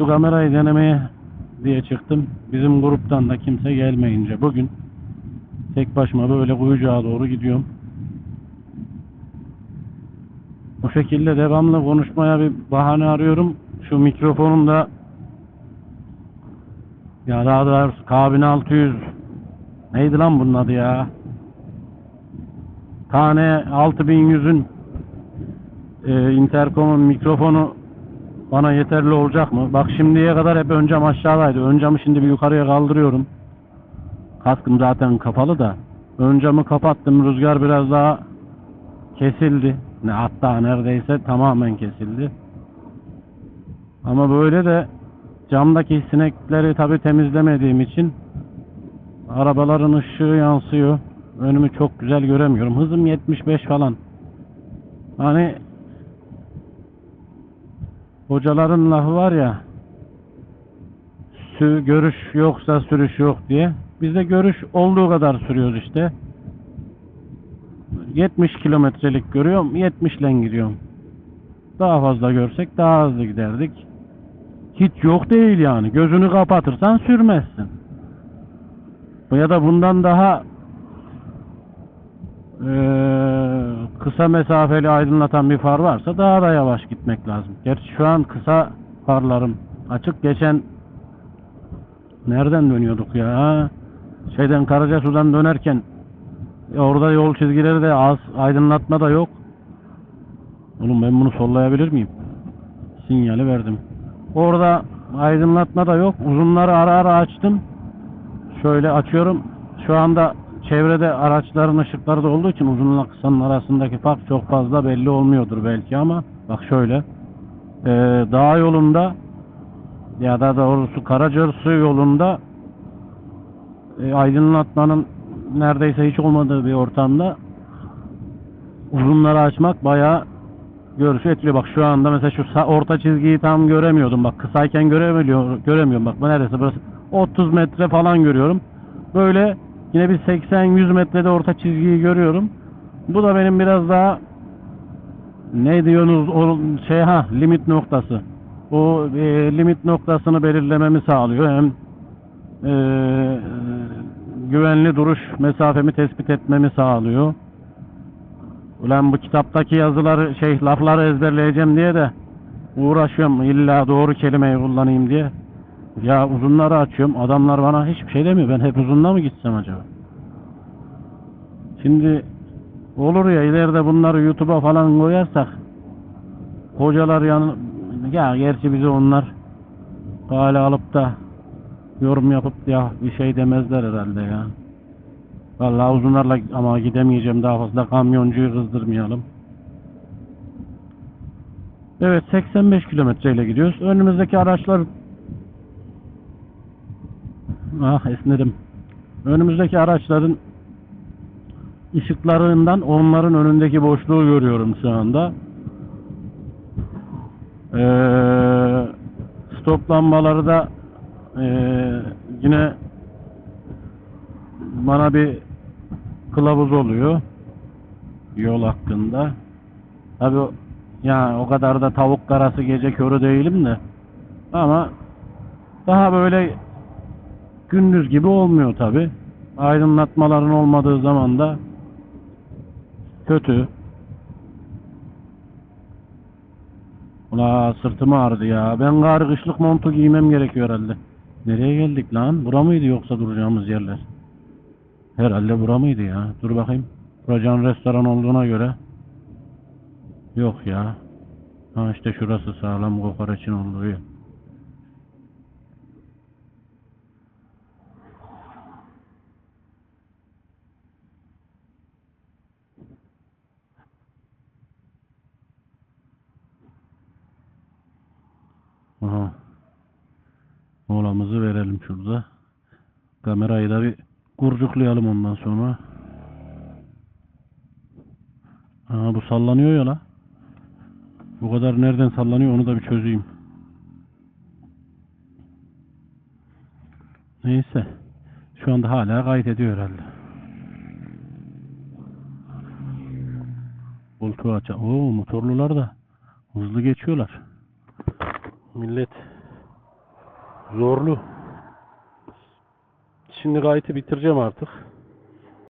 şu kamerayı denemeye diye çıktım. Bizim gruptan da kimse gelmeyince bugün tek başıma böyle Kuyucuğa doğru gidiyorum. Bu şekilde devamlı konuşmaya bir bahane arıyorum. Şu mikrofonum da ya daha doğrusu K1600 neydi lan bunun adı ya? Tane 6100'ün e, intercom'un mikrofonu bana yeterli olacak mı? Bak şimdiye kadar hep ön cam aşağıdaydı. Ön camı şimdi bir yukarıya kaldırıyorum. Kaskım zaten kapalı da. Ön camı kapattım. Rüzgar biraz daha kesildi. Ne hatta neredeyse tamamen kesildi. Ama böyle de camdaki sinekleri tabi temizlemediğim için arabaların ışığı yansıyor. Önümü çok güzel göremiyorum. Hızım 75 falan. Hani hocaların lafı var ya sü görüş yoksa sürüş yok diye. Biz de görüş olduğu kadar sürüyoruz işte. 70 kilometrelik görüyorum. 70 ile gidiyorum. Daha fazla görsek daha hızlı giderdik. Hiç yok değil yani. Gözünü kapatırsan sürmezsin. Ya da bundan daha eee, kısa mesafeli aydınlatan bir far varsa daha da yavaş gitmek lazım. Gerçi şu an kısa farlarım açık. Geçen nereden dönüyorduk ya? Şeyden Karacasu'dan dönerken e, orada yol çizgileri de az, aydınlatma da yok. Oğlum ben bunu sollayabilir miyim? Sinyali verdim. Orada aydınlatma da yok. Uzunları ara ara açtım. Şöyle açıyorum. Şu anda çevrede araçların ışıkları da olduğu için uzunla kısanın arasındaki fark çok fazla belli olmuyordur belki ama bak şöyle ee, dağ yolunda ya da doğrusu Karacasu yolunda e, aydınlatmanın neredeyse hiç olmadığı bir ortamda uzunları açmak bayağı görüşü etkiliyor. Bak şu anda mesela şu orta çizgiyi tam göremiyordum. Bak kısayken göremiyor, göremiyorum. Bak bu neredeyse burası 30 metre falan görüyorum. Böyle yine bir 80-100 metrede orta çizgiyi görüyorum. Bu da benim biraz daha ne diyorsunuz o şey ha limit noktası. O e, limit noktasını belirlememi sağlıyor. Hem e, güvenli duruş mesafemi tespit etmemi sağlıyor. Ulan bu kitaptaki yazıları şey lafları ezberleyeceğim diye de uğraşıyorum illa doğru kelimeyi kullanayım diye. Ya uzunları açıyorum. Adamlar bana hiçbir şey demiyor. Ben hep uzunla mı gitsem acaba? Şimdi olur ya ileride bunları YouTube'a falan koyarsak hocalar yan ya gerçi bizi onlar hale alıp da yorum yapıp ya bir şey demezler herhalde ya. Vallahi uzunlarla ama gidemeyeceğim daha fazla kamyoncuyu kızdırmayalım. Evet 85 kilometreyle gidiyoruz. Önümüzdeki araçlar Ah esnedim. Önümüzdeki araçların ışıklarından onların önündeki boşluğu görüyorum şu anda. Ee, stop da ee, yine bana bir kılavuz oluyor yol hakkında. Tabi yani o kadar da tavuk karası gece körü değilim de ama daha böyle gündüz gibi olmuyor tabi. Aydınlatmaların olmadığı zaman da kötü. Ula sırtım ağrıdı ya. Ben gari kışlık montu giymem gerekiyor herhalde. Nereye geldik lan? Bura mıydı yoksa duracağımız yerler? Herhalde bura mıydı ya? Dur bakayım. Buracan restoran olduğuna göre. Yok ya. Ha işte şurası sağlam kokoreçin olduğu yer. Molamızı verelim şurada. Kamerayı da bir kurcuklayalım ondan sonra. Aa bu sallanıyor ya la. Bu kadar nereden sallanıyor onu da bir çözeyim. Neyse. Şu anda hala kayıt ediyor herhalde. Koltuğu aç. Oo motorlular da hızlı geçiyorlar. Millet Zorlu. Şimdi kayıtı bitireceğim artık.